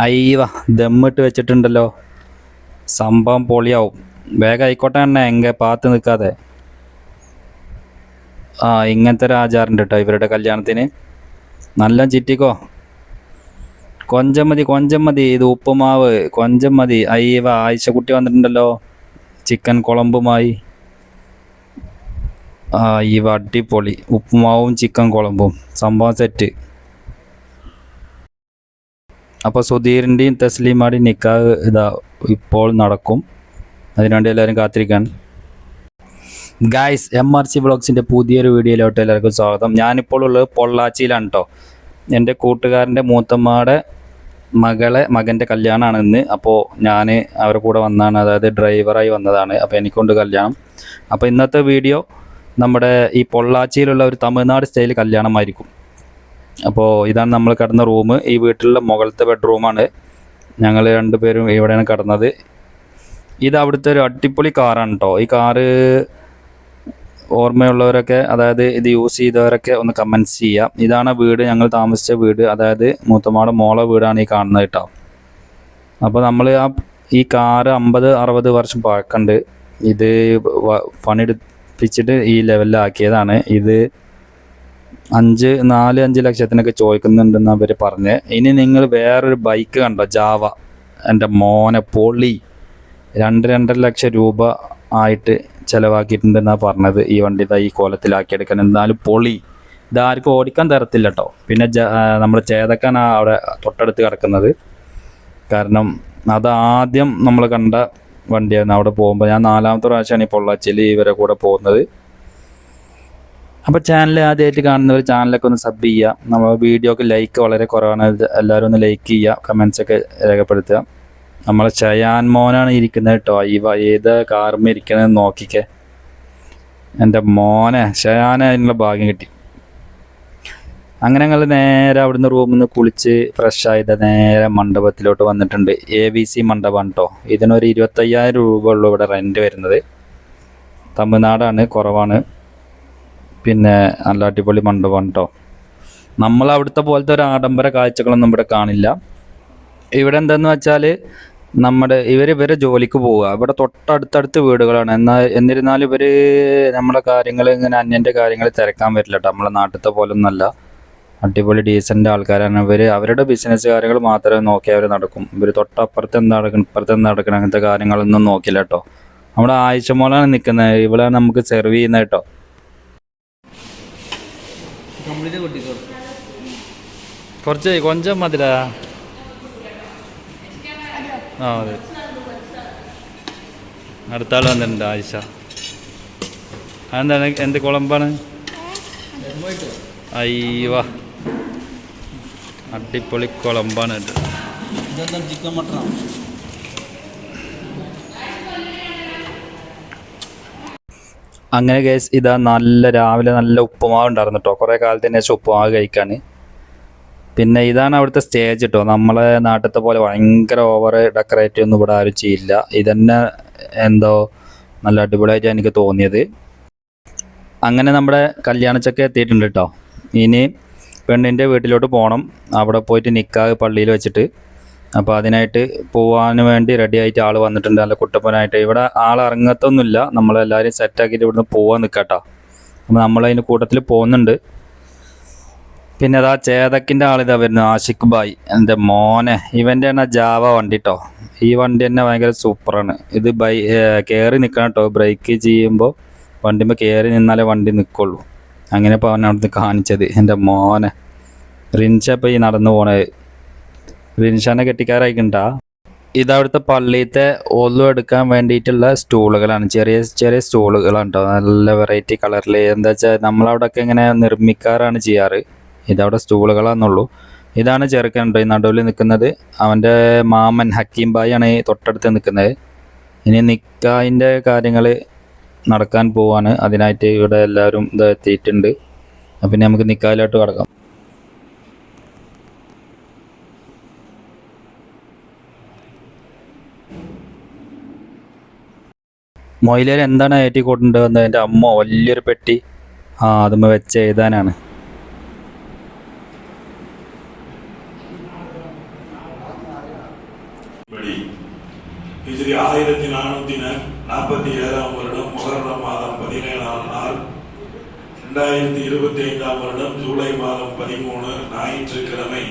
അയ്യവ ദമ്മിട്ട് വെച്ചിട്ടുണ്ടല്ലോ. സംഭവം പൊളിയാവും. വേഗം ആയിക്കോട്ടെ എന്നെ എങ്ക പാത്ത് നിൽക്കാതെ ആ ഇങ്ങനത്തെ ഒരു ആചാരമുണ്ട് കേട്ടോ ഇവരുടെ കല്യാണത്തിന്. നല്ല ചിറ്റിക്കോ? കൊഞ്ചം മതി കൊഞ്ചം മതി ഇത് ഉപ്പുമാവ്. കൊഞ്ചം മതി. അയ്യവ ആയിഷക്കുട്ടി വന്നിട്ടുണ്ടല്ലോ. ചിക്കൻ കുളമ്പുമായി. ആ ഇവ അടിപൊളി. ഉപ്പുമാവും ചിക്കൻ കുളമ്പും. സംഭവം സെറ്റ്. അപ്പോൾ സുധീറിന്റെയും തസ്ലീമാടെയും നിക്കാഹ് ഇതാ ഇപ്പോൾ നടക്കും. അതിനുവേണ്ടി എല്ലാവരും കാത്തിരിക്കാൻ. ഗായ്സ് എം ആർ സി വ്ളോഗ്സിന്റെ പുതിയൊരു വീഡിയോയിലോട്ട് എല്ലാവർക്കും സ്വാഗതം. ഞാനിപ്പോൾ ഉള്ളത് പൊള്ളാച്ചിയിലാണ് കേട്ടോ എന്റെ കൂട്ടുകാരന്റെ മൂത്തമ്മയുടെ മകളെ മകന്റെ കല്യാണമാണ് ഇന്ന്. അപ്പോൾ ഞാൻ അവരുടെ കൂടെ വന്നതാണ് അതായത് ഡ്രൈവറായി വന്നതാണ്. അപ്പോൾ എനിക്കൊണ്ട് കല്യാണം. അപ്പോൾ ഇന്നത്തെ വീഡിയോ നമ്മുടെ ഈ പൊള്ളാച്ചിയിലുള്ള ഒരു തമിഴ്നാട് സ്റ്റൈൽ കല്യാണമായിരിക്കും. അപ്പോൾ ഇതാണ് നമ്മൾ കിടന്ന റൂം ഈ വീട്ടിലുള്ള മുകളിലത്തെ ബെഡ്റൂമാണ്. ഞങ്ങൾ രണ്ടുപേരും ഇവിടെയാണ് കിടന്നത്. ഇത് അവിടുത്തെ ഒരു അടിപൊളി കാറാണ് കേട്ടോ ഈ കാറ് ഓർമ്മയുള്ളവരൊക്കെ അതായത് ഇത് യൂസ് ചെയ്തവരൊക്കെ ഒന്ന് കമൻസ് ചെയ്യാം. ഇതാണ് വീട് ഞങ്ങൾ താമസിച്ച വീട്. അതായത് മൂത്തമാട് മോളെ വീടാണ് ഈ കാണുന്നത് കേട്ടോ അപ്പോൾ നമ്മൾ ആ ഈ കാറ് അമ്പത് അറുപത് വർഷം പഴക്കമുണ്ട് ഇത് പണിയെടുപ്പിച്ചിട്ട് ഈ ലെവലിലാക്കിയതാണ് ഇത് അഞ്ച് നാല് അഞ്ച് ലക്ഷത്തിനൊക്കെ ചോദിക്കുന്നുണ്ടെന്ന് അവർ പറഞ്ഞ്. ഇനി നിങ്ങൾ വേറൊരു ബൈക്ക് കണ്ടോ? ജാവ. എന്റെ മോനെ പൊളി. രണ്ട് രണ്ടര ലക്ഷം രൂപ ആയിട്ട് ചിലവാക്കിയിട്ടുണ്ടെന്നാണ് പറഞ്ഞത് ഈ വണ്ടി ഈ കോലത്തിലാക്കിയെടുക്കാൻ. എന്നാലും പൊളി. ഇതാർക്കും ഓടിക്കാൻ തരത്തില്ല കേട്ടോ പിന്നെ നമ്മുടെ ചേതക്കാനാണ് അവിടെ തൊട്ടടുത്ത് കിടക്കുന്നത്. കാരണം അത് ആദ്യം നമ്മൾ കണ്ട വണ്ടിയായിരുന്നു. അവിടെ പോകുമ്പോൾ ഞാൻ നാലാമത്തെ പ്രാവശ്യമാണ് ഈ പൊള്ളാച്ചിയിൽ ഇവരെ കൂടെ പോകുന്നത്. അപ്പോൾ ചാനൽ ആദ്യമായിട്ട് കാണുന്നവർ ചാനലൊക്കെ ഒന്ന് സബ് ചെയ്യുക. നമ്മൾ വീഡിയോക്ക് ലൈക്ക് വളരെ കുറവാണ്. എല്ലാവരും ഒന്ന് ലൈക്ക് ചെയ്യുക. കമൻസ് ഒക്കെ രേഖപ്പെടുത്തുക. നമ്മളെ ചയാൻ മോനാണ് ഇരിക്കുന്നത് കേട്ടോ ഈ ഏത് കാർമ ഇരിക്കണമെന്ന് നോക്കിക്കേ. എന്റെ മോനെ ഷയാനെ അതിനുള്ള ഭാഗ്യം കിട്ടി. അങ്ങനെ ഞങ്ങൾ നേരെ അവിടുന്ന് റൂമിൽ നിന്ന് കുളിച്ച് ഫ്രഷ് ആയത് നേരെ മണ്ഡപത്തിലോട്ട് വന്നിട്ടുണ്ട്. എ വി സി മണ്ഡപം കേട്ടോ ഇതിനൊരു ഇരുപത്തയ്യായിരം രൂപ ഉള്ളൂ ഇവിടെ റെന്റ് വരുന്നത്. തമിഴ്നാടാണ് കുറവാണ്. പിന്നെ നല്ല അടിപൊളി മണ്ഡപം കേട്ടോ നമ്മൾ അവിടുത്തെ പോലത്തെ ഒരു ആഡംബര കാഴ്ചകളൊന്നും ഇവിടെ കാണില്ല. ഇവിടെ എന്താന്ന് വെച്ചാൽ നമ്മുടെ ഇവർ ഇവരെ ജോലിക്ക് പോവുക. ഇവിടെ തൊട്ടടുത്തടുത്ത് വീടുകളാണ്. എന്നാൽ എന്നിരുന്നാലും ഇവർ നമ്മുടെ കാര്യങ്ങൾ ഇങ്ങനെ അന്യന്റെ കാര്യങ്ങൾ തിരക്കാൻ പറ്റില്ല കേട്ടോ. നമ്മളെ നാട്ടിലത്തെ പോലെ അടിപൊളി ഡീസന്റ് ആൾക്കാരാണ്. ഇവർ അവരുടെ ബിസിനസ് കാര്യങ്ങൾ മാത്രമേ നോക്കി അവർ നടക്കും. ഇവർ തൊട്ടപ്പുറത്ത് എന്താ നടക്കണം ഇപ്പുറത്ത് എന്താ നടക്കണം അങ്ങനത്തെ കാര്യങ്ങളൊന്നും നോക്കില്ല കേട്ടോ. നമ്മുടെ ആഴ്ച മോളാണ് നിൽക്കുന്നത്. ഇവളാണ് നമുക്ക് സെർവ് ചെയ്യുന്നത് കേട്ടോ. കംപ്ലീറ്റ് കൊട്ടിക്കോ കുറച്ച് കൊഞ്ചം മതിരാ ആ അതെ. അടുത്ത ആൾ വന്നിട്ടുണ്ട് ആയിഷ. അതെന്താണ് എന്ത് കുളമ്പാണ്? അയ്യവ അടിപൊളി കുളമ്പാണ് ചിക്കൻ മട്ടണോ അങ്ങനെ കേസ് ഇതാ നല്ല രാവിലെ നല്ല ഉപ്പുമാവ് ഉണ്ടായിരുന്നു കേട്ടോ കുറേ കാലത്തിന് ശേഷം ഉപ്പുമാവ് കഴിക്കാൻ പിന്നെ ഇതാണ് അവിടുത്തെ സ്റ്റേജ് കേട്ടോ നമ്മളെ നാട്ടിലത്തെ പോലെ ഭയങ്കര ഓവർ ഡെക്കറേറ്റ് ഒന്നും ഇവിടെ ആരും ചെയ്യില്ല. ഇതന്നെ എന്തോ നല്ല അടിപൊളിയായിട്ട് എനിക്ക് തോന്നിയത്. അങ്ങനെ നമ്മുടെ കല്യാണച്ചൊക്കെ എത്തിയിട്ടുണ്ട് കേട്ടോ ഇനി പെണ്ണിന്റെ വീട്ടിലോട്ട് പോകണം അവിടെ പോയിട്ട് നിക്കാഹ് പള്ളിയിൽ വെച്ചിട്ട്. അപ്പോൾ അതിനായിട്ട് പോകാൻ വേണ്ടി റെഡി ആയിട്ട് ആൾ വന്നിട്ടുണ്ട്. നല്ല കുട്ടപ്പനായിട്ട്. ഇവിടെ ആൾ ഇറങ്ങത്തൊന്നുമില്ല നമ്മളെല്ലാവരും സെറ്റാക്കിയിട്ട് ഇവിടുന്ന് പോകാൻ നിൽക്കട്ടോ അപ്പോൾ നമ്മളതിന്റെ കൂട്ടത്തിൽ പോകുന്നുണ്ട്. പിന്നെ അതാ ചേതക്കിന്റെ ആളിതാ വരുന്നത്. ആഷിഖ് ബായ് എന്റെ മോനെ. ഇവന്റെ ആണ് ജാവ വണ്ടി കേട്ടോ ഈ വണ്ടി തന്നെ ഭയങ്കര സൂപ്പറാണ് ഇത് ബൈ കയറി നിൽക്കണം കേട്ടോ ബ്രേക്ക് ചെയ്യുമ്പോൾ വണ്ടിമ്പോൾ കയറി നിന്നാലേ വണ്ടി നിൽക്കുള്ളൂ അങ്ങനെ ഇപ്പോൾ അവനവിടുന്ന് കാണിച്ചത്. എന്റെ മോനെ. റിൻഷ ഈ നടന്നു പോണത്. റിൻഷാനെ കെട്ടിക്കാരായിക്കണ്ടാ ഇതവിടുത്തെ പള്ളിയിലത്തെ ഒല്ലു എടുക്കാൻ വേണ്ടിയിട്ടുള്ള സ്റ്റൂളുകളാണ്. ചെറിയ ചെറിയ സ്റ്റൂളുകളാണ് കേട്ടോ നല്ല വെറൈറ്റി കളറിൽ എന്താ വെച്ചാൽ നമ്മളവിടെയൊക്കെ ഇങ്ങനെ നിർമ്മിക്കാറാണ് ചെയ്യാറ്. ഇതവിടെ സ്റ്റൂളുകളാണെന്നുള്ളൂ ഇതാണ് ചെറുക്കൻ ഈ നടുവിൽ നിൽക്കുന്നത്. അവന്റെ മാമൻ ഹക്കീം ബായി ആണ് ഈ തൊട്ടടുത്ത് നിൽക്കുന്നത്. ഇനി നിക്കായിന്റെ കാര്യങ്ങൾ നടക്കാൻ പോവാണ്. അതിനായിട്ട് ഇവിടെ എല്ലാവരും ഇത് എത്തിയിട്ടുണ്ട്. അപ്പം പിന്നെ നമുക്ക് നിക്കായിലോട്ട് കിടക്കാം. മൊയിലേർ എന്താണ് ഏറ്റി കൊണ്ടുവന്നത് എൻ്റെ അമ്മ വലിയൊരു പെട്ടി ആ അതുമ്മ വെച്ച് എഴുതാനാണ് படி ஹிஜ்ரி ஆயிரத்தி நானூத்தி நாற்பத்தி ஏழாம் வருடம் முகர்ணம் மாதம் பதினேழாம் நாள் ரெண்டாயிரத்தி இருபத்தி ஐந்தாம் வருடம் ஜூலை மாதம் பதிமூணு ஞாயிற்றுக்கிழமை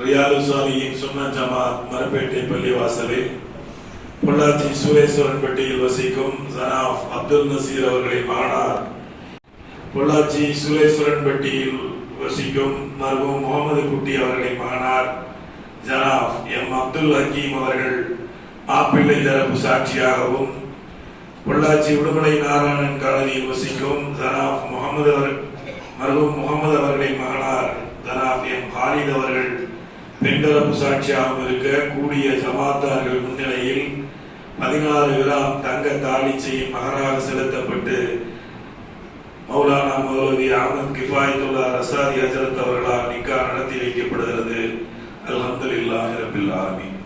ரியாலு சாலியின் சுன்ன ஜமாத் மரப்பேட்டை பள்ளிவாசலில் பொள்ளாச்சி சுரேஸ்வரன்பட்டியில் வசிக்கும் ஜனாப் அப்துல் நசீர் அவர்களின் மகனார். பொள்ளாச்சி சுரேஸ்வரன்பட்டியில் வசிக்கும் மருகும் முகமது குட்டி அவர்களின் மகனார் ஜனாப் எம் அப்துல் ஹக்கீம் அவர்கள். மாப்பிள்ளை தரப்பு சாட்சியாகவும் பொள்ளாச்சி உடுமலை நாராயணன் காலனியில் வசிக்கும் ஜனாப் முகமது அவர் மருகும் முகமது அவர்களின் மகனார் ஜனாப் எம் ஹாலித் அவர்கள். பெண் தரப்பு சாட்சியாகவும் இருக்க கூடிய ஜமாத்தார்கள் முன்னிலையில் பதினாறு கிராம் தங்க தாலி செய்யும் மகராக செலுத்தப்பட்டு மௌலானா மௌலவி அஹமத் கிஃபாயத்துல்லா ரசாதி ஹஜரத் அவர்களால் நிக்கா நடத்தி வைக்கப்படுகிறது அல்ஹம்துலில்லாஹி ரபில் ஆலமீன்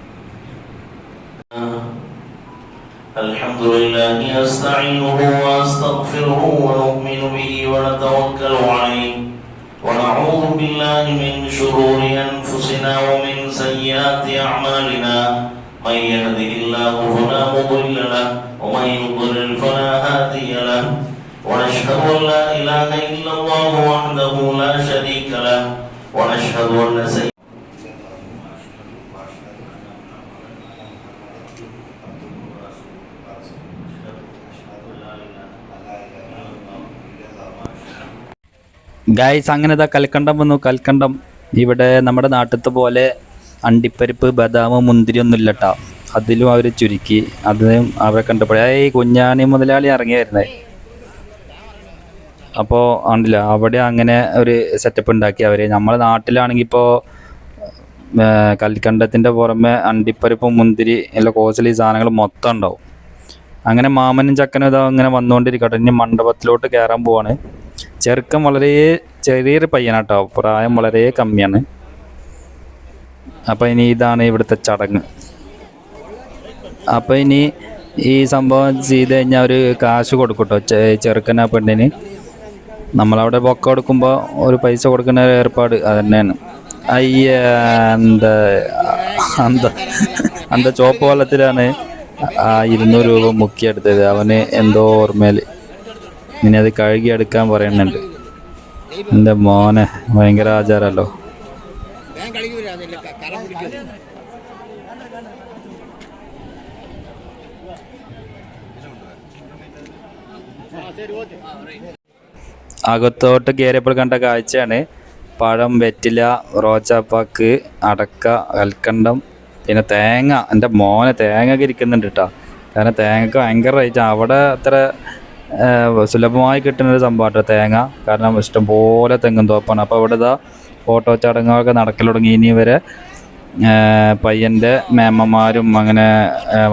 الحمد لله نستعينه ونستغفره ونؤمن به ونتوكل عليه ونعوذ بالله من شرور انفسنا ومن سيئات اعمالنا من يهده الله فلا مضل له ومن يضلل فلا هادي له ونشهد ان لا اله الا الله وحده لا شريك له ونشهد ان سيدنا ഗായ്സ് അങ്ങനെ ഇതാ കൽക്കണ്ടം വന്നു കൽക്കണ്ടം ഇവിടെ നമ്മുടെ നാട്ടിലത്തെ പോലെ അണ്ടിപ്പരിപ്പ് ബദാം മുന്തിരി ഒന്നും ഇല്ലട്ടാ അതിലും അവർ ചുരുക്കി. അതിനും അവരെ കണ്ടപ്പോഴേ ഈ കുഞ്ഞാണി മുതലാളി ഇറങ്ങിയായിരുന്നേ അപ്പോൾ ആണ്ടില്ല അവിടെ അങ്ങനെ ഒരു സെറ്റപ്പ് ഉണ്ടാക്കി അവർ നമ്മളെ നാട്ടിലാണെങ്കിൽ ഇപ്പോൾ കൽക്കണ്ടത്തിന്റെ പുറമെ അണ്ടിപ്പരിപ്പും മുന്തിരി എല്ലാ ഈ സാധനങ്ങൾ മൊത്തം ഉണ്ടാവും. അങ്ങനെ മാമനും ചക്കനും ഇതാ അങ്ങനെ വന്നുകൊണ്ടിരിക്കട്ടെ. ഇനി മണ്ഡപത്തിലോട്ട് കയറാൻ പോവാണ്. ചെറുക്കം വളരെ ചെറിയൊരു പയ്യനാട്ടോ. പ്രായം വളരെ കമ്മിയാണ്. അപ്പം ഇനി ഇതാണ് ഇവിടുത്തെ ചടങ്ങ്. അപ്പം ഇനി ഈ സംഭവം ചെയ്ത് കഴിഞ്ഞാൽ ഒരു കാശ് കൊടുക്കട്ടോ ചെറുക്കനാ പെണ്ണിന്. നമ്മളവിടെ ബൊക്ക കൊടുക്കുമ്പോൾ ഒരു പൈസ കൊടുക്കുന്ന ഒരു ഏർപ്പാട് അത് തന്നെയാണ് അയ്യ എന്താ എന്താ എന്താ ചോപ്പ് വെള്ളത്തിലാണ് ആ ഇരുന്നൂറ് രൂപ മുക്കിയെടുത്തത്. അവന് എന്തോ ഓർമ്മയിൽ ഇനി അത് കഴുകി എടുക്കാൻ പറയുന്നുണ്ട്. എന്റെ മോനെ ഭയങ്കര ആചാരമല്ലോ അകത്തോട്ട് കയറിയപ്പോൾ കണ്ട കാഴ്ചയാണ്. പഴം വെറ്റില റോജാപ്പാക്ക് അടക്ക കൽക്കണ്ടം പിന്നെ തേങ്ങ. എന്റെ മോനെ തേങ്ങ ഒക്കെ ഇരിക്കുന്നുണ്ട് കേട്ടോ. കാരണം തേങ്ങക്ക് ഭയങ്കര റേറ്റ് അവിടെ അത്ര സുലഭമായി കിട്ടുന്ന ഒരു സംഭവം കേട്ടോ തേങ്ങ. കാരണം ഇഷ്ടംപോലെ തെങ്ങും തോപ്പാണ്. അപ്പോൾ അവിടെ ഇതാ ഫോട്ടോ ചടങ്ങുകളൊക്കെ നടക്കൽ തുടങ്ങി. ഇനി വരെ പയ്യന്റെ മേമ്മമാരും അങ്ങനെ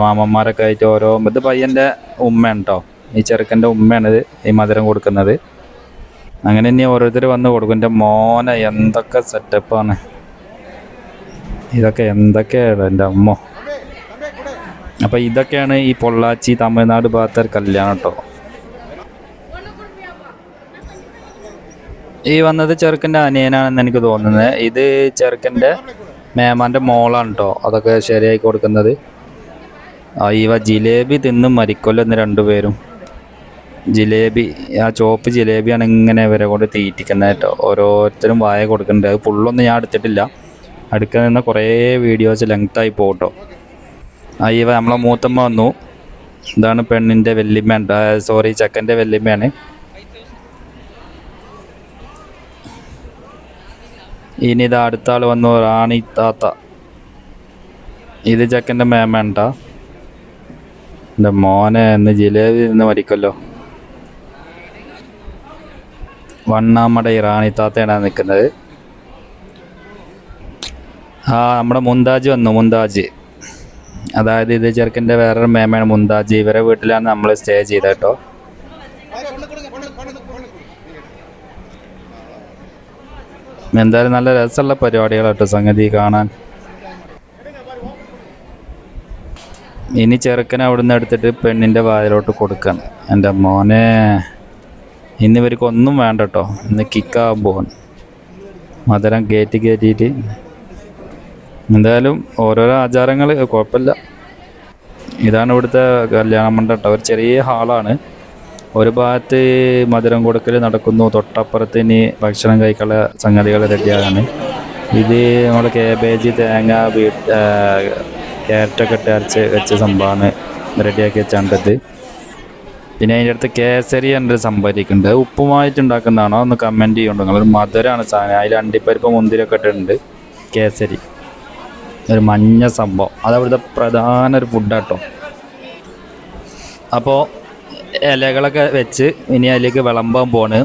മാമന്മാരൊക്കെ ആയിട്ട് ഓരോ ഇത് പയ്യന്റെ ഉമ്മ കേട്ടോ. ഈ ചെറുക്കന്റെ ഉമ്മയാണ് ഈ മധുരം കൊടുക്കുന്നത്. അങ്ങനെ ഇനി ഓരോരുത്തർ വന്ന് കൊടുക്കും. എന്റെ മോനെ എന്തൊക്കെ സെറ്റപ്പാണ് ഇതൊക്കെ എന്തൊക്കെയാണ് എന്റെ അമ്മ? അപ്പം ഇതൊക്കെയാണ് ഈ പൊള്ളാച്ചി തമിഴ്നാട് ഭാഗത്തെ കല്യാണം കേട്ടോ. ഈ വന്നത് ചെറുക്കന്റെ അനിയനാണെന്ന് എനിക്ക് തോന്നുന്നത്. ഇത് ചെറുക്കന്റെ മേമാന്റെ മോളാണ് കേട്ടോ. അതൊക്കെ ശരിയാക്കി കൊടുക്കുന്നത്. ആ ഇവ ജിലേബി തിന്നും മരിക്കൊല്ലോ എന്ന് രണ്ടുപേരും. ജിലേബി ആ ചോപ്പ് ജിലേബിയാണ് ഇങ്ങനെ ഇവരെ കൊണ്ട് തീറ്റിക്കുന്നത് കേട്ടോ. ഓരോരുത്തരും വായ കൊടുക്കുന്നുണ്ട്. അത് ഫുള്ളൊന്നും ഞാൻ എടുത്തിട്ടില്ല. അടുക്കാൻ നിന്ന് കുറേ വീഡിയോസ് ലെങ്ത്തായി പോകട്ടോ ആ ഇവ നമ്മളെ മൂത്തമ്മ വന്നു. ഇതാണ് പെണ്ണിന്റെ വെല്ലിമ്മ സോറി ചെക്കന്റെ വെല്ലിമ്മയാണ് ഇനി ഇത് അടുത്ത ആൾ വന്നു. റാണി താത്ത. ഇത് ചെക്കന്റെ മേമേണ്ട എന്റെ മോനെ എന്ന് ജിലേബി നിന്ന് മരിക്കല്ലോ വണ്ണാമട റാണി താത്തയാണ് നിൽക്കുന്നത്. ആ നമ്മുടെ മുന്താജ് വന്നു മുന്താജ് അതായത് ഇത് ചെറുക്കന്റെ വേറൊരു മേമയാണ് മുന്താജ് ഇവരെ വീട്ടിലാണ് നമ്മൾ സ്റ്റേ ചെയ്തത് കേട്ടോ. എന്തായാലും നല്ല രസമുള്ള പരിപാടികളാട്ടോ സംഗതി കാണാൻ. ഇനി ചെറുക്കനെ അവിടുന്ന് എടുത്തിട്ട് പെണ്ണിന്റെ വായിലോട്ട് കൊടുക്കണം. എന്റെ മോനെ. ഇന്ന് ഇവർക്ക് ഒന്നും വേണ്ട കേട്ടോ ഇന്ന് കിക്കാകാൻ പോവാണ് മധുരം കയറ്റി കയറ്റിയിട്ട് എന്തായാലും ഓരോരോ ആചാരങ്ങൾ കുഴപ്പമില്ല. ഇതാണ് ഇവിടുത്തെ കല്യാണ മണ്ഡപം. ഒരു ചെറിയ ഹാളാണ്. ഒരു ഭാഗത്ത് മധുരം കൊടുക്കൽ നടക്കുന്നു. തൊട്ടപ്പുറത്ത് ഇനി ഭക്ഷണം കഴിക്കാനുള്ള സംഗതികൾ റെഡിയാണ്. ഇത് നമ്മൾ കേബേജ് തേങ്ങ വീ ക്യാരറ്റൊക്കെ ഇട്ട് അരച്ച് വെച്ച സംഭവമാണ്. റെഡിയാക്കി വെച്ചാണ്ടത് പിന്നെ അതിന്റെ അടുത്ത് കേസരി എന്നൊരു സംഭരിക്കുന്നുണ്ട് ഉപ്പുമായിട്ട് ഉണ്ടാക്കുന്നതാണോ ഒന്ന് കമന്റ് ചെയ്യുന്നുണ്ട്. നിങ്ങളൊരു മധുരമാണ് സാധനം. അതിൽ അണ്ടിപ്പരിപ്പ് മുന്തിരിയൊക്കെ ഇട്ടിട്ടുണ്ട്. കേസരി. ഒരു മഞ്ഞ സംഭവം. അത് അവിടുത്തെ പ്രധാന ഒരു ഫുഡാട്ടോ അപ്പോൾ ഇലകളൊക്കെ വെച്ച് ഇനി അതിലേക്ക് വിളമ്പാൻ പോണ്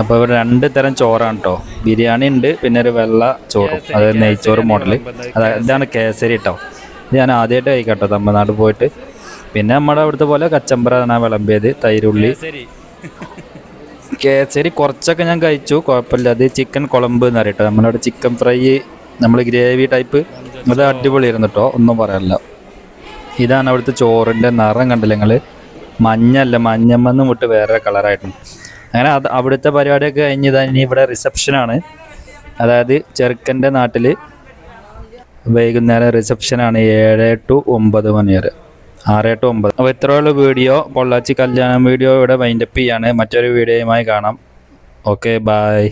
അപ്പോൾ ഇവിടെ രണ്ട് തരം ചോറാണ് കേട്ടോ ബിരിയാണി ഉണ്ട് പിന്നെ ഒരു വെള്ള ചോറും. അതായത് നെയ്ച്ചോറ് മോഡൽ അതായത് കേസരി കേട്ടോ ഇത് ഞാൻ ആദ്യമായിട്ട് കഴിക്കട്ടോ തമിഴ്നാട് പോയിട്ട്. പിന്നെ നമ്മുടെ അവിടുത്തെ പോലെ കച്ചമ്പറാണ് വിളമ്പിയത് തൈരുള്ളി. കേസരി. കുറച്ചൊക്കെ ഞാൻ കഴിച്ചു കുഴപ്പമില്ല. അത് ചിക്കൻ കുളമ്പ് എന്ന് അറിയട്ടോ നമ്മളവിടെ ചിക്കൻ ഫ്രൈ നമ്മൾ ഗ്രേവി ടൈപ്പ്. അത് അടിപൊളിയായിരുന്നു കേട്ടോ ഒന്നും പറയാനില്ല. ഇതാണ് അവിടുത്തെ ചോറിന്റെ നിറം കണ്ടില്ല നിങ്ങൾ മഞ്ഞല്ല മഞ്ഞമ്മന്ന് വിട്ട് വേറെ കളറായിട്ടുണ്ട്. അങ്ങനെ അത് അവിടുത്തെ പരിപാടിയൊക്കെ കഴിഞ്ഞ് ഇനി ഇവിടെ റിസപ്ഷനാണ്. അതായത് ചെറുക്കന്റെ നാട്ടിൽ വൈകുന്നേരം റിസപ്ഷനാണ് ഏഴ് ടു ഒമ്പത് മണി വരെ ആറ് എട്ട് ഒമ്പത്. അപ്പോൾ ഇത്രയുള്ള വീഡിയോ. പൊള്ളാച്ചി കല്യാണം വീഡിയോ ഇവിടെ വൈൻഡപ്പ് ചെയ്യാണ്. മറ്റൊരു വീഡിയോയുമായി കാണാം. Okay bye